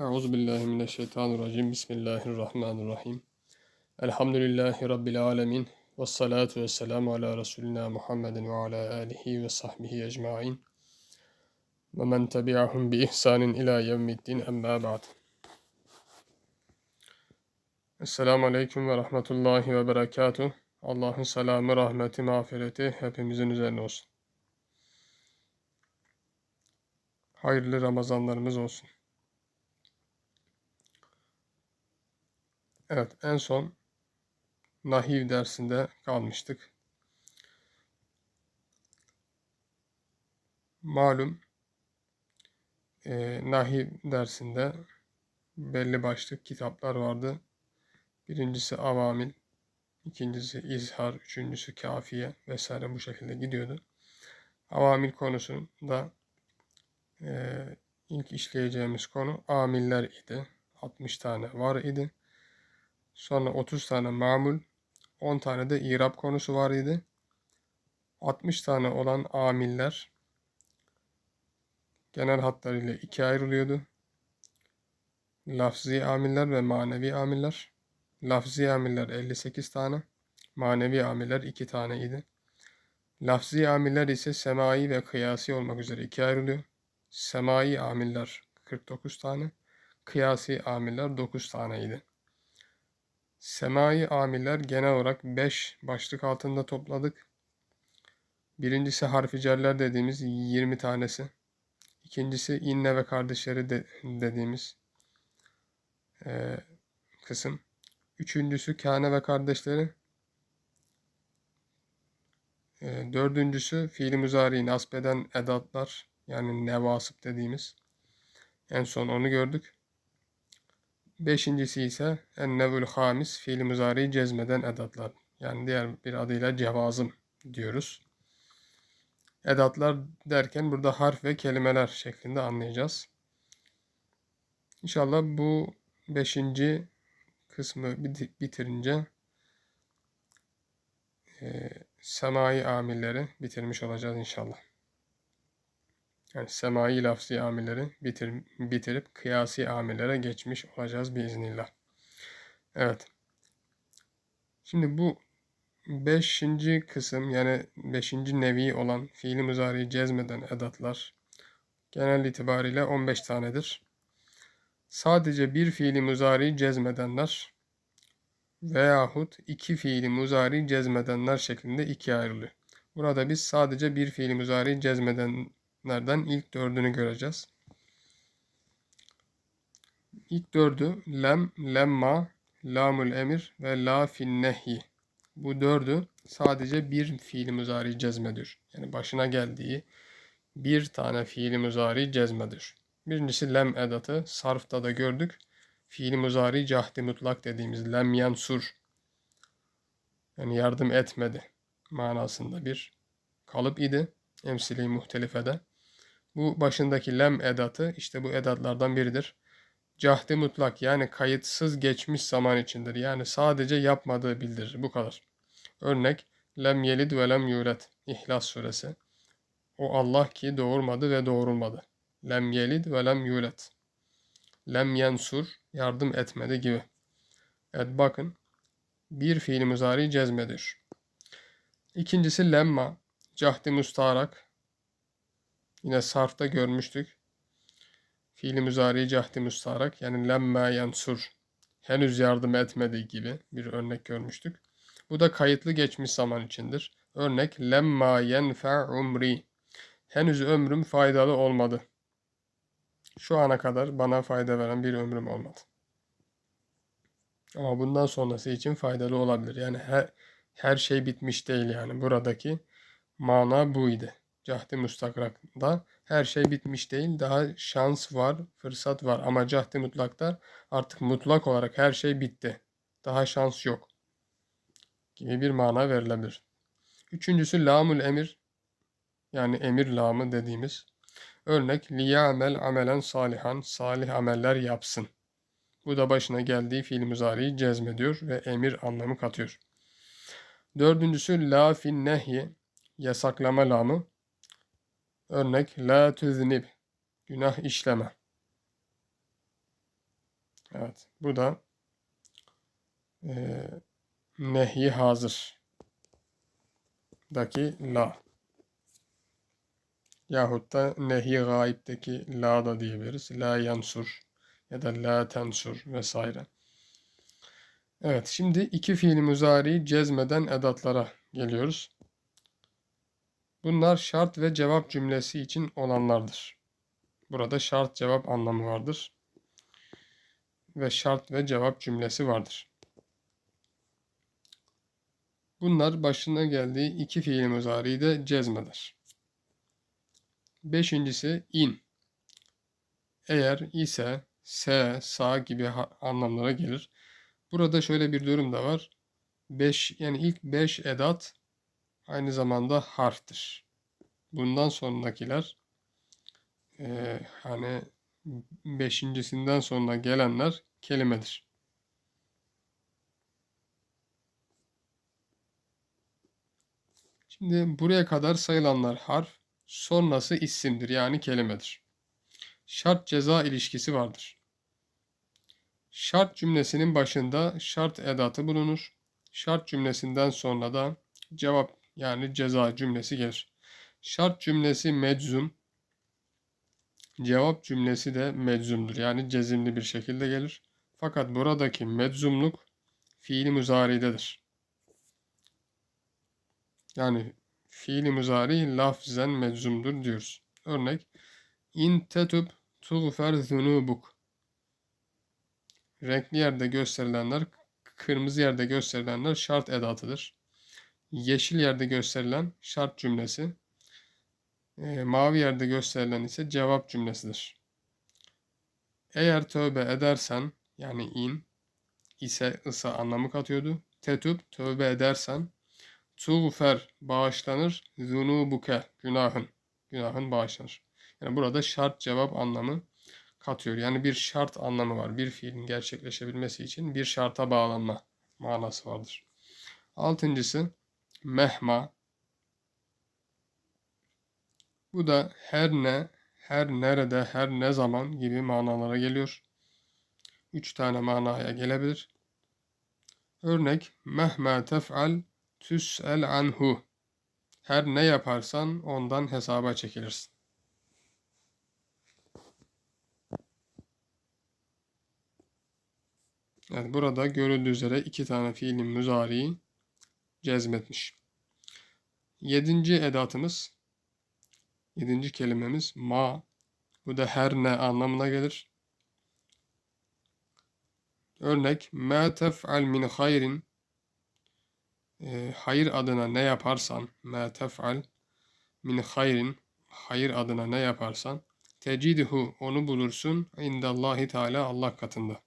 Euzu billahi mineşşeytanirracim. Bismillahirrahmanirrahim. Elhamdülillahi rabbil alamin. Ves salatu vesselamu ala resulina Muhammedin ve ala alihi ve sahbihi ecmaîn. Ve men tebi'ahum bi ihsanin ila yevmiddin emma ba'd. Esselamu aleyküm ve rahmetullahi ve berekatuh. Allah'ın selamı, rahmeti, mağfireti hepimizin üzerine olsun. Hayırlı Ramazanlarımız olsun. Evet, en son Nahiv dersinde kalmıştık. Malum e, Nahiv dersinde belli başlı kitaplar vardı. Birincisi Avamil, ikincisi İzhar, üçüncüsü Kafiye vesaire bu şekilde gidiyordu. Avamil konusunda e, ilk işleyeceğimiz konu amiller idi. 60 tane var idi. Sonra 30 tane mamul, 10 tane de irab konusu var idi. 60 tane olan amiller genel hatlarıyla ikiye ayrılıyordu. Lafzi amiller ve manevi amiller. Lafzi amiller 58 tane, manevi amiller 2 tane idi. Lafzi amiller ise semai ve kıyasi olmak üzere ikiye ayrılıyor. Semai amiller 49 tane, kıyasi amiller 9 taneydi. Semai amiller genel olarak 5 başlık altında topladık. Birincisi harfi cerler dediğimiz 20 tanesi. İkincisi inne ve kardeşleri de, dediğimiz e, kısım. Üçüncüsü kâne ve kardeşleri. E, dördüncüsü fiili müzari'yi nasbeden edatlar yani nevasıp dediğimiz. En son onu gördük. Beşincisi ise ennevül hamis fiil muzari cezmeden edatlar. Yani diğer bir adıyla cevazım diyoruz. Edatlar derken burada harf ve kelimeler şeklinde anlayacağız. İnşallah bu beşinci kısmı bitirince e, semai amilleri bitirmiş olacağız inşallah. Yani semai lafzi amilleri bitir, bitirip kıyasi amillere geçmiş olacağız biiznillah. Evet. Şimdi bu beşinci kısım yani beşinci nevi olan fiili muzari cezmeden edatlar genel itibariyle 15 tanedir. Sadece bir fiili muzari cezmedenler veyahut iki fiili muzari cezmedenler şeklinde ikiye ayrılıyor. Burada biz sadece bir fiili muzari cezmeden Nereden? ilk dördünü göreceğiz. İlk dördü lem, lemma, lamul emir ve la fin nehi. Bu dördü sadece bir fiili muzari cezmedir. Yani başına geldiği bir tane fiili muzari cezmedir. Birincisi lem edatı. Sarfta da gördük. Fiili muzari cahdi mutlak dediğimiz lem yansur. Yani yardım etmedi manasında bir kalıp idi. Emsili muhtelifede. Bu başındaki lem edatı işte bu edatlardan biridir. Cahdi mutlak yani kayıtsız geçmiş zaman içindir. Yani sadece yapmadığı bildirir. Bu kadar. Örnek lem yelid ve lem yulet. İhlas suresi. O Allah ki doğurmadı ve doğurulmadı. Lem yelid ve lem yulet. Lem yensur yardım etmedi gibi. Evet bakın bir fiil muzari cezmedir. İkincisi lemma cahdi mustarak Yine sarfta görmüştük. Fiili müzari cahdi müstarak yani lemme yansur henüz yardım etmediği gibi bir örnek görmüştük. Bu da kayıtlı geçmiş zaman içindir. Örnek lemma yenfe umri henüz ömrüm faydalı olmadı. Şu ana kadar bana fayda veren bir ömrüm olmadı. Ama bundan sonrası için faydalı olabilir. Yani her, her şey bitmiş değil yani. Buradaki mana buydu cahdi mustakrakta her şey bitmiş değil. Daha şans var, fırsat var. Ama cahdi mutlakta artık mutlak olarak her şey bitti. Daha şans yok. Gibi bir mana verilebilir. Üçüncüsü lamul emir. Yani emir lamı dediğimiz. Örnek liyamel amelen salihan. Salih ameller yapsın. Bu da başına geldiği fiil muzariyi cezmediyor ve emir anlamı katıyor. Dördüncüsü la fin nehyi. Yasaklama lamı. Örnek la tüznib günah işleme. Evet. Bu da e, nehi hazır daki la. Yahut da nehi gaibdeki la da diyebiliriz. La yansur ya da la tensur vesaire. Evet şimdi iki fiil muzari cezmeden edatlara geliyoruz. Bunlar şart ve cevap cümlesi için olanlardır. Burada şart cevap anlamı vardır. Ve şart ve cevap cümlesi vardır. Bunlar başına geldiği iki fiil muzariyi de cezmeder. Beşincisi in. Eğer ise, se, sa gibi anlamlara gelir. Burada şöyle bir durum da var. 5 yani ilk 5 edat aynı zamanda harftir. Bundan sonrakiler e, hani beşincisinden sonra gelenler kelimedir. Şimdi buraya kadar sayılanlar harf, sonrası isimdir yani kelimedir. Şart ceza ilişkisi vardır. Şart cümlesinin başında şart edatı bulunur. Şart cümlesinden sonra da cevap yani ceza cümlesi gelir. Şart cümlesi meczum. Cevap cümlesi de meczumdur. Yani cezimli bir şekilde gelir. Fakat buradaki meczumluk fiili muzaridedir. Yani fiili muzari lafzen meczumdur diyoruz. Örnek in tetub tuğfer zunubuk Renkli yerde gösterilenler, kırmızı yerde gösterilenler şart edatıdır. Yeşil yerde gösterilen şart cümlesi, e, mavi yerde gösterilen ise cevap cümlesidir. Eğer tövbe edersen, yani in, ise ısa anlamı katıyordu. Tetub, tövbe edersen, tuğfer, bağışlanır, zunubuke, günahın, günahın bağışlanır. Yani burada şart cevap anlamı katıyor. Yani bir şart anlamı var. Bir fiilin gerçekleşebilmesi için bir şarta bağlanma manası vardır. Altıncısı mehma. Bu da her ne, her nerede, her ne zaman gibi manalara geliyor. Üç tane manaya gelebilir. Örnek mehma tef'al tüs'el anhu. Her ne yaparsan ondan hesaba çekilirsin. Evet burada görüldüğü üzere iki tane fiilin müzariyi cezmetmiş. Yedinci edatımız, yedinci kelimemiz ma. Bu da her ne anlamına gelir. Örnek, ma tef'al min hayrin. E, hayır adına ne yaparsan, ma tef'al min hayrin. Hayır adına ne yaparsan, tecidhu onu bulursun indallahi teala Allah katında.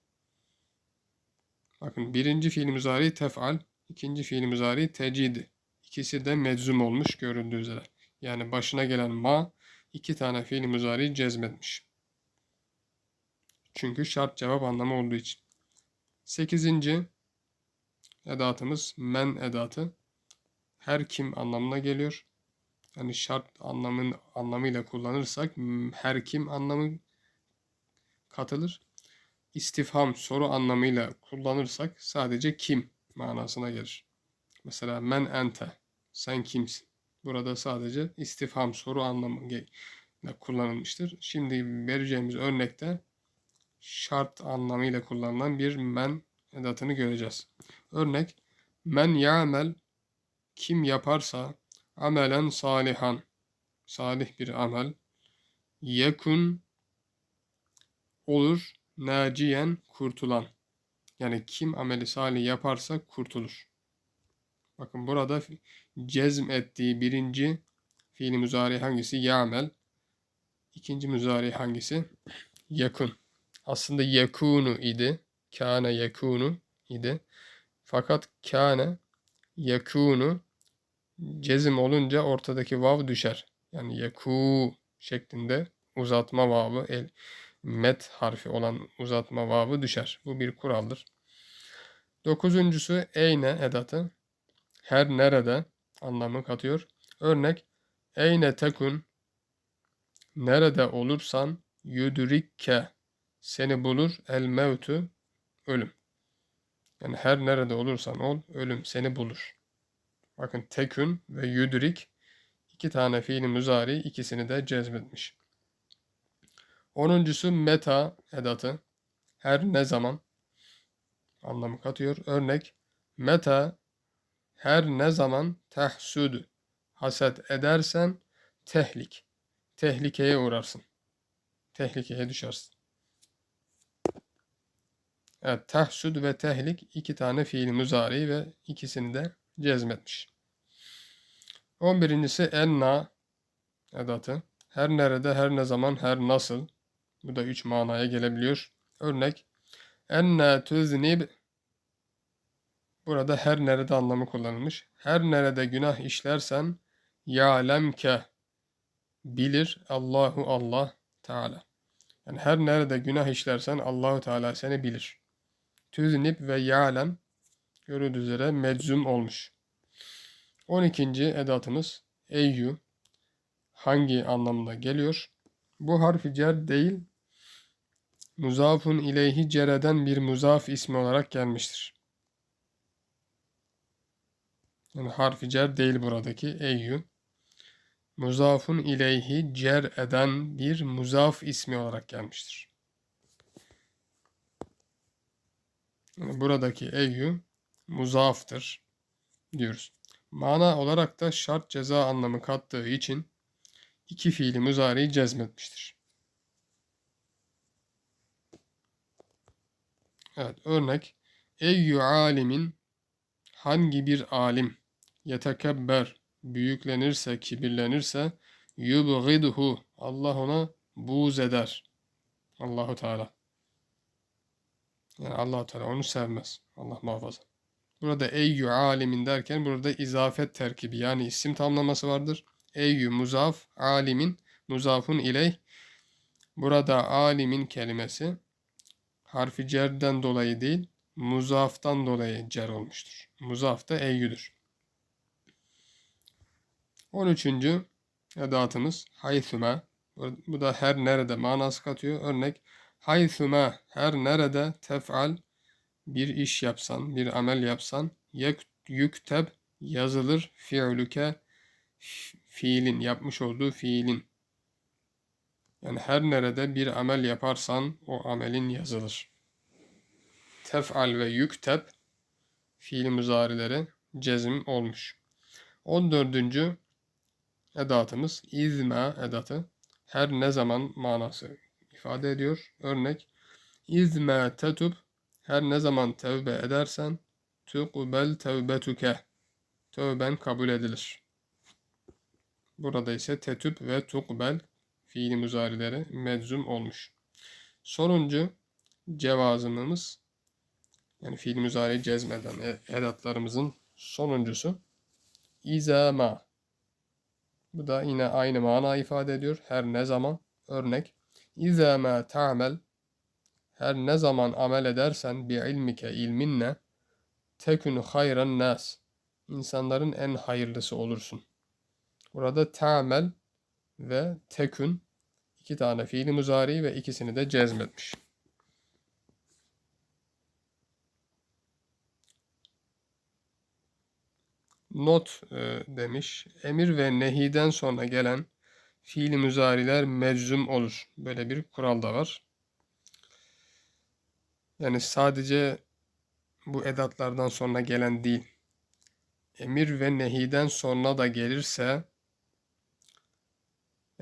Bakın birinci fiil müzari tef'al, ikinci fiil müzari tecid. İkisi de meczum olmuş görüldüğü üzere. Yani başına gelen ma iki tane fiil müzari cezmetmiş. Çünkü şart cevap anlamı olduğu için. Sekizinci edatımız men edatı. Her kim anlamına geliyor. Yani şart anlamın anlamıyla kullanırsak her kim anlamı katılır istifham soru anlamıyla kullanırsak sadece kim manasına gelir. Mesela men ente sen kimsin? Burada sadece istifham soru anlamıyla kullanılmıştır. Şimdi vereceğimiz örnekte şart anlamıyla kullanılan bir men edatını göreceğiz. Örnek men ya'mel kim yaparsa amelen salihan salih bir amel yekun olur naciyen kurtulan. Yani kim ameli salih yaparsa kurtulur. Bakın burada cezm ettiği birinci fiili müzari hangisi? Ya'mel. İkinci müzari hangisi? Yakun. Aslında yakunu idi. Kâne yakunu idi. Fakat kâne yakunu cezim olunca ortadaki vav düşer. Yani yaku şeklinde uzatma vavı el, met harfi olan uzatma vavı düşer. Bu bir kuraldır. Dokuzuncusu eyne edatı. Her nerede anlamı katıyor. Örnek eyne tekun nerede olursan yudrikke seni bulur el mevtu ölüm. Yani her nerede olursan ol ölüm seni bulur. Bakın tekün ve yudrik iki tane fiili müzari ikisini de cezmetmiş. Onuncusu meta edatı. Her ne zaman anlamı katıyor. Örnek meta her ne zaman tehsud haset edersen tehlik. Tehlikeye uğrarsın. Tehlikeye düşersin. Evet, tehsud ve tehlik iki tane fiil müzari ve ikisini de cezmetmiş. 11.si enna edatı. Her nerede, her ne zaman, her nasıl. Bu da üç manaya gelebiliyor. Örnek enne tüznib Burada her nerede anlamı kullanılmış. Her nerede günah işlersen ya'lemke bilir Allahu Allah Teala. Yani her nerede günah işlersen Allahu Teala seni bilir. Tüznib ve ya'lem görüldüğü üzere meczum olmuş. 12. edatımız eyyü hangi anlamda geliyor? Bu harfi cer değil, muzafun ileyhi cereden bir muzaf ismi olarak gelmiştir. Yani harfi cer değil buradaki eyyü. Muzafun ileyhi cer eden bir muzaf ismi olarak gelmiştir. Yani buradaki eyyü muzaftır diyoruz. Mana olarak da şart ceza anlamı kattığı için iki fiili müzariyi cezmetmiştir. Evet örnek Eyyü alimin hangi bir alim yetekebber büyüklenirse, kibirlenirse yubgidhu Allah ona buğz eder. Allahu Teala. Yani Allah Teala onu sevmez. Allah muhafaza. Burada eyyü alimin derken burada izafet terkibi yani isim tamlaması vardır. Eyyü muzaf alimin muzafun ileyh. Burada alimin kelimesi harfi cerden dolayı değil muzaftan dolayı cer olmuştur. Muzaf da eyyüdür. 13. edatımız haythüme. Bu da her nerede manası katıyor. Örnek haythüme her nerede tef'al bir iş yapsan, bir amel yapsan yükteb yazılır fi'lüke fiilin yapmış olduğu fiilin. Yani her nerede bir amel yaparsan o amelin yazılır. Tef'al ve yükteb fiil müzarileri cezim olmuş. 14. edatımız izma edatı. Her ne zaman manası ifade ediyor. Örnek izma tetub her ne zaman tevbe edersen tuqbel tevbetuke tövben kabul edilir. Burada ise tetüb ve tuqbel fiili müzarileri meczum olmuş. Sonuncu cevazımımız yani fiil müzari cezmeden e, edatlarımızın sonuncusu izama. Bu da yine aynı mana ifade ediyor. Her ne zaman. Örnek izama ta'mel her ne zaman amel edersen bi ilmike ilminle tekün hayran nas insanların en hayırlısı olursun. Burada ta'mel ve tekün iki tane fiili muzari ve ikisini de cezmetmiş. Not e, demiş. Emir ve nehiden sonra gelen fiili müzariler meczum olur. Böyle bir kural da var. Yani sadece bu edatlardan sonra gelen değil. Emir ve nehiden sonra da gelirse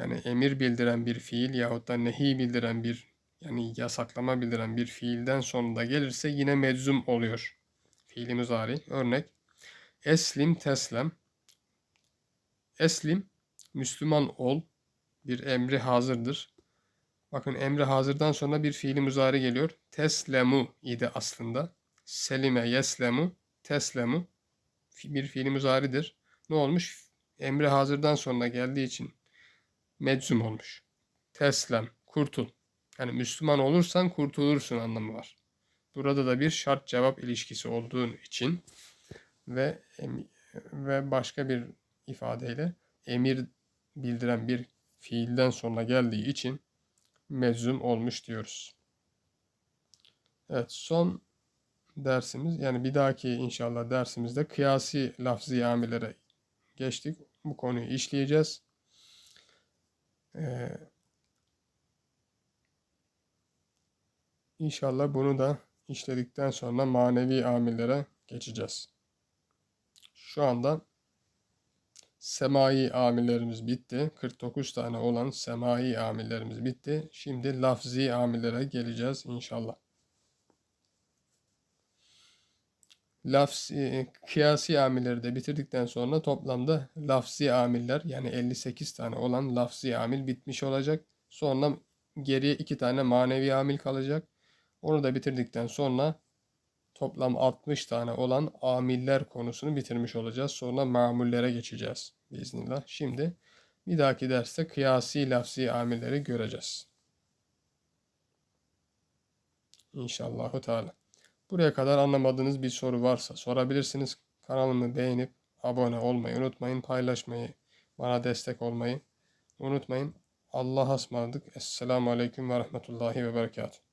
yani emir bildiren bir fiil yahut da nehi bildiren bir yani yasaklama bildiren bir fiilden sonra da gelirse yine meczum oluyor. Fiili müzari. Örnek Eslim teslem. Eslim Müslüman ol bir emri hazırdır. Bakın emri hazırdan sonra bir fiili müzari geliyor. Teslemu idi aslında. Selime yeslemu teslemu bir fiili müzaridir. Ne olmuş? Emri hazırdan sonra geldiği için meczum olmuş. Teslem, kurtul. Yani Müslüman olursan kurtulursun anlamı var. Burada da bir şart cevap ilişkisi olduğu için ve ve başka bir ifadeyle emir bildiren bir fiilden sonra geldiği için meczum olmuş diyoruz. Evet son dersimiz yani bir dahaki inşallah dersimizde kıyasi lafzi amillere geçtik. Bu konuyu işleyeceğiz. Ee, inşallah bunu da işledikten sonra manevi amillere geçeceğiz. Şu anda semai amillerimiz bitti. 49 tane olan semai amillerimiz bitti. Şimdi lafzi amillere geleceğiz inşallah. Lafzi, kıyasi amilleri de bitirdikten sonra toplamda lafzi amiller yani 58 tane olan lafzi amil bitmiş olacak. Sonra geriye 2 tane manevi amil kalacak. Onu da bitirdikten sonra toplam 60 tane olan amiller konusunu bitirmiş olacağız. Sonra mamullere geçeceğiz biiznillah. Şimdi bir dahaki derste kıyasi lafzi amilleri göreceğiz. İnşallahu Teala. Buraya kadar anlamadığınız bir soru varsa sorabilirsiniz. Kanalımı beğenip abone olmayı unutmayın. Paylaşmayı, bana destek olmayı unutmayın. Allah'a ısmarladık. Esselamu Aleyküm ve Rahmetullahi ve Berekatuhu.